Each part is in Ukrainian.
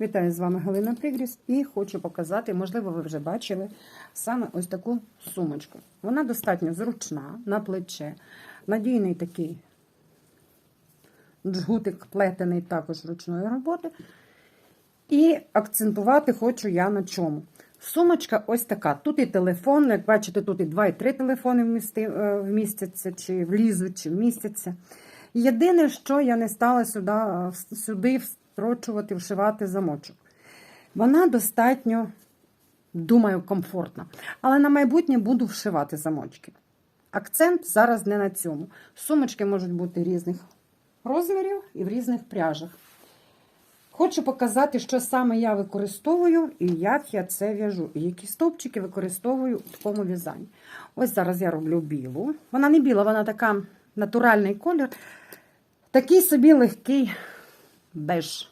Вітаю з вами Галина Пригріс і хочу показати, можливо, ви вже бачили саме ось таку сумочку. Вона достатньо зручна на плече, надійний такий джгутик плетений також ручної роботи. І акцентувати хочу я на чому. Сумочка ось така. Тут і телефон, як бачите, тут і два, і три телефони вмісти, е, вмістяться, чи влізуть, чи вмістяться. Єдине, що я не стала сюди, сюди встрочувати, вшивати замочок. Вона достатньо, думаю, комфортна. Але на майбутнє буду вшивати замочки. Акцент зараз не на цьому. Сумочки можуть бути різних розмірів і в різних пряжах. Хочу показати, що саме я використовую і як я це в'яжу, і які стовпчики використовую в такому в'язанні. Ось зараз я роблю білу. Вона не біла, вона така натуральний колір. Такий собі легкий беж.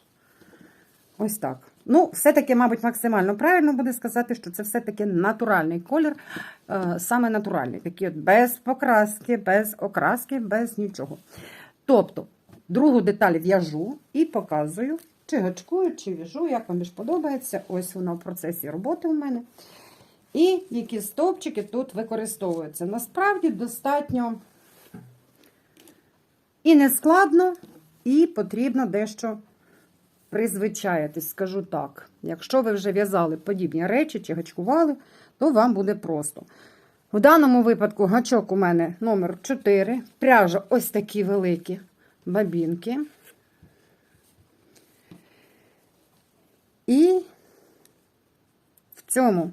Ось так. Ну, все-таки, мабуть, максимально правильно буде сказати, що це все-таки натуральний колір, е, саме натуральний. Такий от без покраски, без окраски, без нічого. Тобто, другу деталь в'яжу і показую, чи гачкую, чи в'яжу, як вам більш подобається. Ось вона в процесі роботи у мене. І які стовпчики тут використовуються. Насправді достатньо і не складно, і потрібно дещо призвичаєтесь, скажу так. Якщо ви вже в'язали подібні речі чи гачкували, то вам буде просто. В даному випадку гачок у мене номер 4. Пряжа ось такі великі бабінки. І в цьому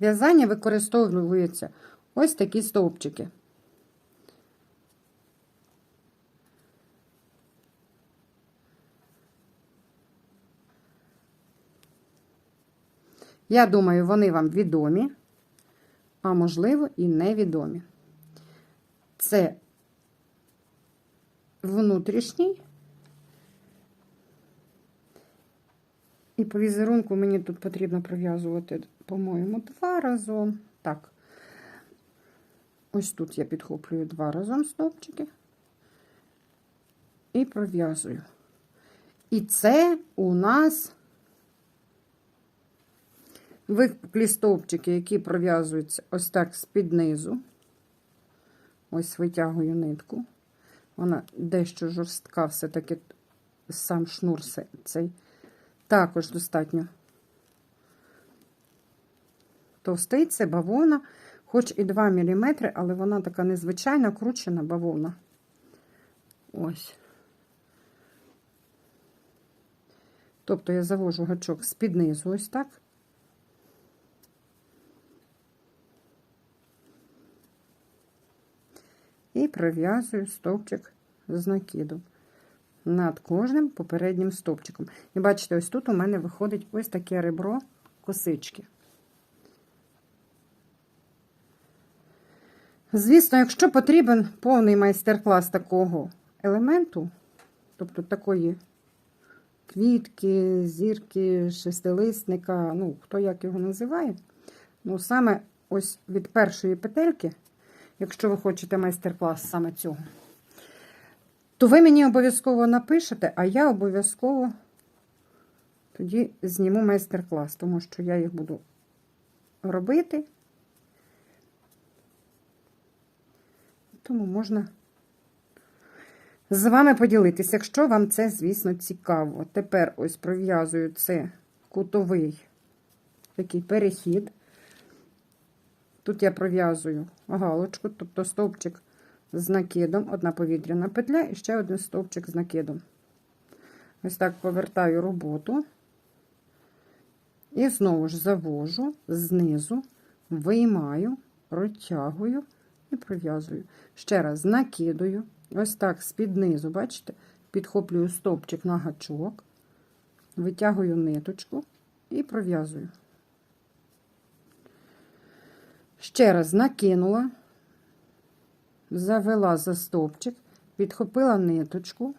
в'язанні використовуються ось такі стовпчики. Я думаю, вони вам відомі, а можливо, і невідомі. Це внутрішній. І по візерунку мені тут потрібно пров'язувати, по-моєму, два разом. Так. Ось тут я підхоплюю два разом стовпчики і пров'язую. І це у нас випуклі стовпчики, які пров'язуються ось так з-під низу. Ось витягую нитку. Вона дещо жорстка, все-таки сам шнур цей також достатньо товстий, це бавовна, хоч і 2 мм, але вона така незвичайна кручена бавовна. Ось. Тобто я завожу гачок з-під низу, ось так. І пров'язую стовпчик з накидом над кожним попереднім стовпчиком. І бачите, ось тут у мене виходить ось таке ребро косички. Звісно, якщо потрібен повний майстер-клас такого елементу, тобто такої квітки, зірки, шестилисника, ну, хто як його називає, ну, саме ось від першої петельки, якщо ви хочете майстер-клас саме цього, то ви мені обов'язково напишете, а я обов'язково тоді зніму майстер-клас, тому що я їх буду робити. Тому можна з вами поділитися, якщо вам це, звісно, цікаво. Тепер ось пров'язую це кутовий такий перехід. Тут я пров'язую галочку, тобто стовпчик з накидом, одна повітряна петля і ще один стовпчик з накидом. Ось так повертаю роботу. І знову ж завожу знизу, виймаю, розтягую і пров'язую. Ще раз накидую. Ось так з-під низу, бачите, підхоплюю стовпчик на гачок, витягую ниточку і пров'язую. Ще раз накинула, завела за стовпчик, підхопила ниточку.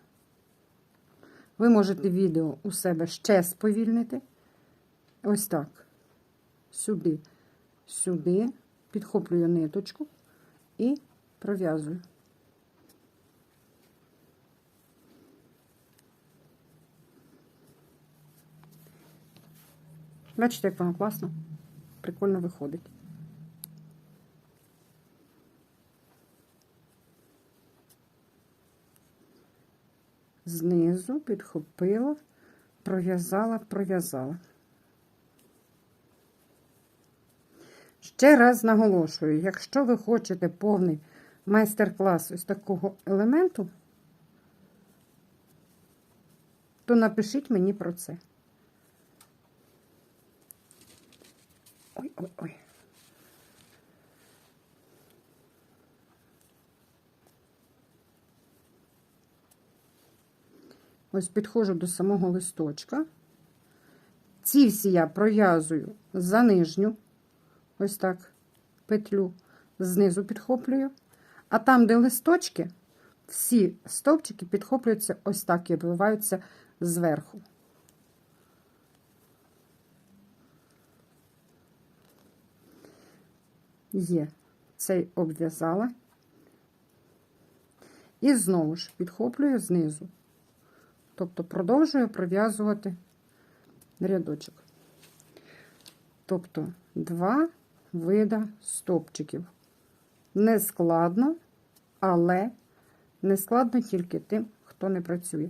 Ви можете відео у себе ще сповільнити. Ось так. Сюди, сюди, підхоплюю ниточку і пров'язую. Бачите, як воно класно? Прикольно виходить. Знизу підхопила, пров'язала, пров'язала. Ще раз наголошую, якщо ви хочете повний майстер-клас ось такого елементу, то напишіть мені про це. Ой-ой-ой. Ось підходжу до самого листочка. Ці всі я пров'язую за нижню, ось так, петлю, знизу підхоплюю. А там, де листочки, всі стовпчики підхоплюються ось так і обвиваються зверху. Є, цей обв'язала. І знову ж підхоплюю знизу. Тобто продовжую пров'язувати рядочок. Тобто два вида стопчиків. Не складно, але не складно тільки тим, хто не працює.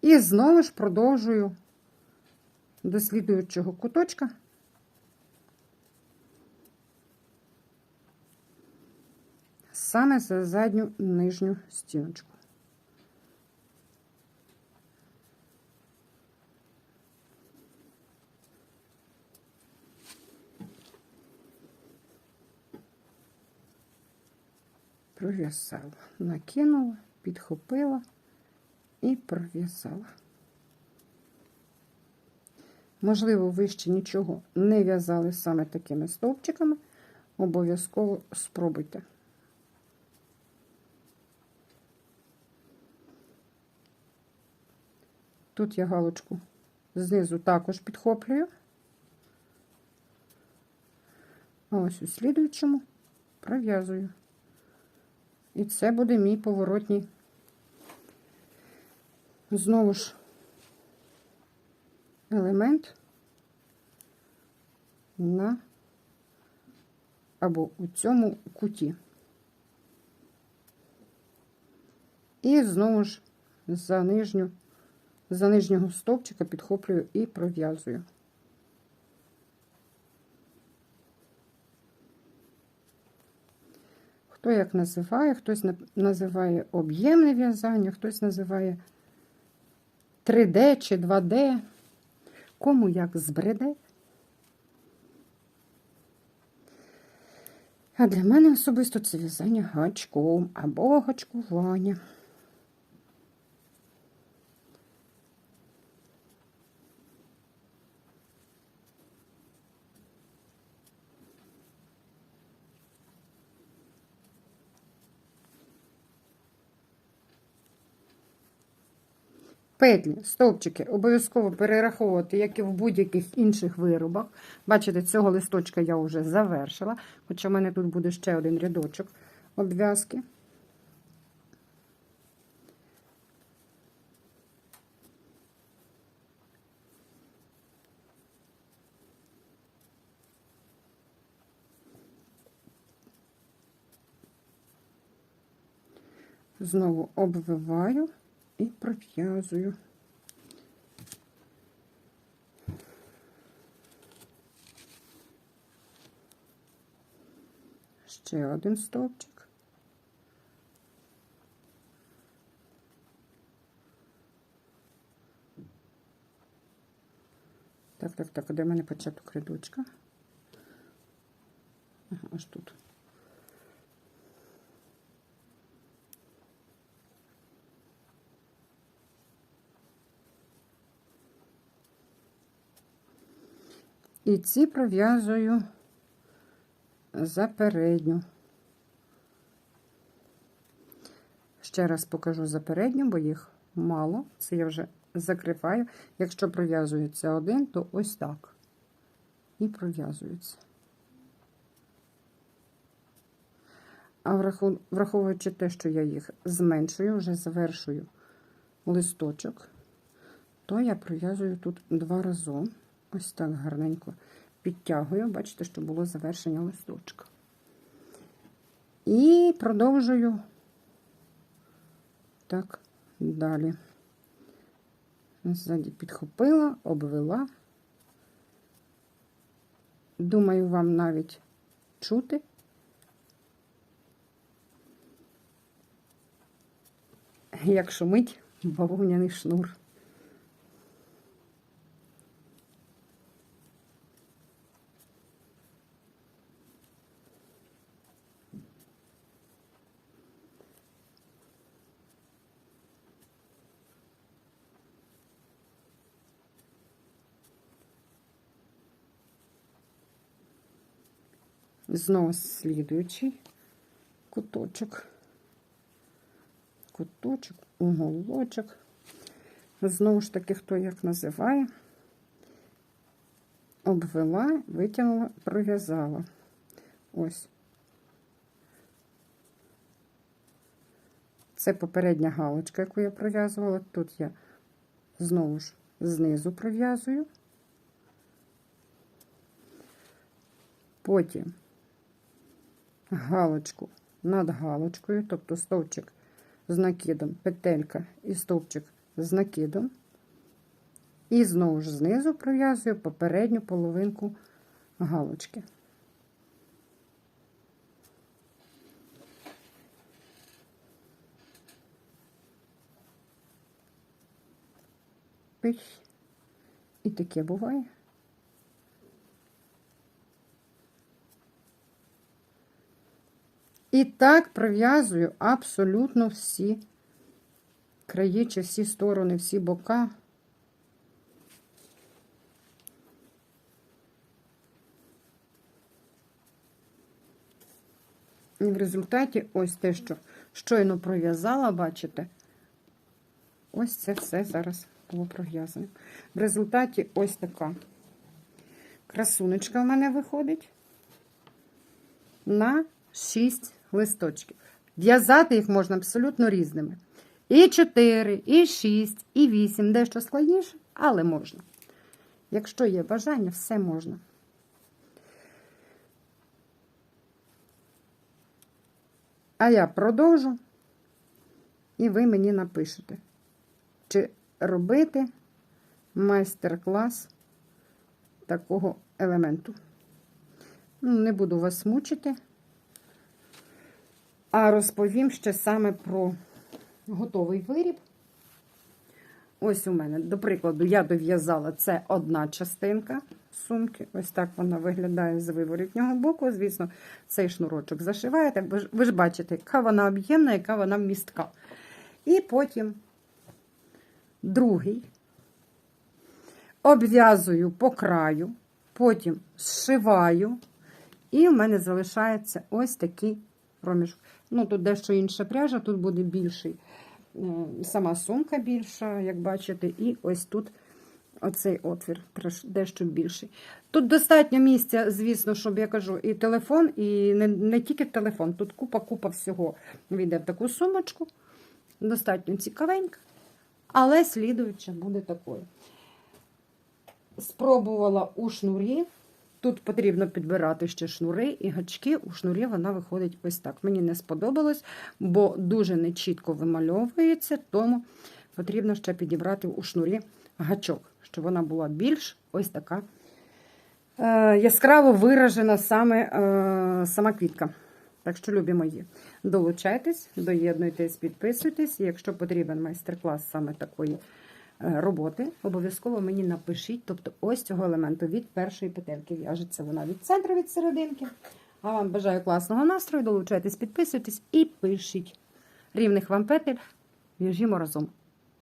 І знову ж продовжую до слідуючого куточка. Саме за задню нижню стіночку. Пров'язала, накинула, підхопила і пров'язала. Можливо, ви ще нічого не в'язали саме такими стовпчиками, обов'язково спробуйте. Тут я галочку знизу також підхоплюю. А ось у слідуючому пров'язую. І це буде мій поворотній. Знову ж елемент на або у цьому куті. І знову ж за нижню, за нижнього стовпчика підхоплюю і пров'язую. Хто як називає, хтось називає об'ємне в'язання, хтось називає 3D чи 2D. Кому як збреде. А для мене особисто це в'язання гачком або гачкування. Петлі, стовпчики обов'язково перераховувати, як і в будь-яких інших виробах. Бачите, цього листочка я вже завершила, хоча в мене тут буде ще один рядочок обв'язки. Знову обвиваю і пров'язую. Ще один стовпчик. Так, так, так, де в мене початок рядочка? І ці пров'язую за передню. Ще раз покажу за передню, бо їх мало. Це я вже закриваю. Якщо пров'язується один, то ось так. І пров'язується. А враховуючи те, що я їх зменшую, вже завершую листочок, то я пров'язую тут два рази. Ось так гарненько підтягую. Бачите, що було завершення листочка. І продовжую так далі. Ззаді підхопила, обвела. Думаю, вам навіть чути. Як шумить бавовняний шнур. Знову слідуючий куточок. Куточок, уголочок. Знову ж таки, хто як називає, обвела, витягнула, пров'язала. Ось. Це попередня галочка, яку я пров'язувала. Тут я знову ж знизу пров'язую. Потім галочку над галочкою, тобто стовпчик з накидом, петелька і стовпчик з накидом. І знову ж знизу пров'язую попередню половинку галочки. Пиш. І таке буває. І так пров'язую абсолютно всі краї, чи всі сторони, всі бока. І в результаті ось те, що щойно пров'язала, бачите, ось це все зараз було пров'язане. В результаті ось така красунечка в мене виходить на 6 листочків. В'язати їх можна абсолютно різними. І 4, і 6, і 8. Дещо складніше, але можна. Якщо є бажання, все можна. А я продовжу, і ви мені напишете, чи робити майстер-клас такого елементу. Ну, не буду вас мучити, а розповім ще саме про готовий виріб. Ось у мене, до прикладу, я дов'язала це одна частинка сумки. Ось так вона виглядає з виворітнього боку. Звісно, цей шнурочок зашиваєте. Ви ж, ви ж бачите, яка вона об'ємна, яка вона містка. І потім другий обв'язую по краю, потім зшиваю, і в мене залишається ось такий проміжок. Ну, тут дещо інша пряжа, тут буде більший. е, Сама сумка більша, як бачите, і ось тут оцей отвір дещо більший. Тут достатньо місця, звісно, щоб я кажу, і телефон, і не, не тільки телефон, тут купа-купа всього війде в таку сумочку. Достатньо цікавенька, але слідуюча буде такою. Спробувала у шнурі. Тут потрібно підбирати ще шнури і гачки. У шнурі вона виходить ось так. Мені не сподобалось, бо дуже нечітко вимальовується, тому потрібно ще підібрати у шнурі гачок, щоб вона була більш ось така е, яскраво виражена саме е, сама квітка. Так що, любі мої, долучайтесь, доєднуйтесь, підписуйтесь. Якщо потрібен майстер-клас саме такої роботи, обов'язково мені напишіть. Тобто, ось цього елементу від першої петельки. В'яжеться вона від центру, від серединки. А вам бажаю класного настрою, долучайтесь, підписуйтесь і пишіть. Рівних вам петель. В'яжімо разом.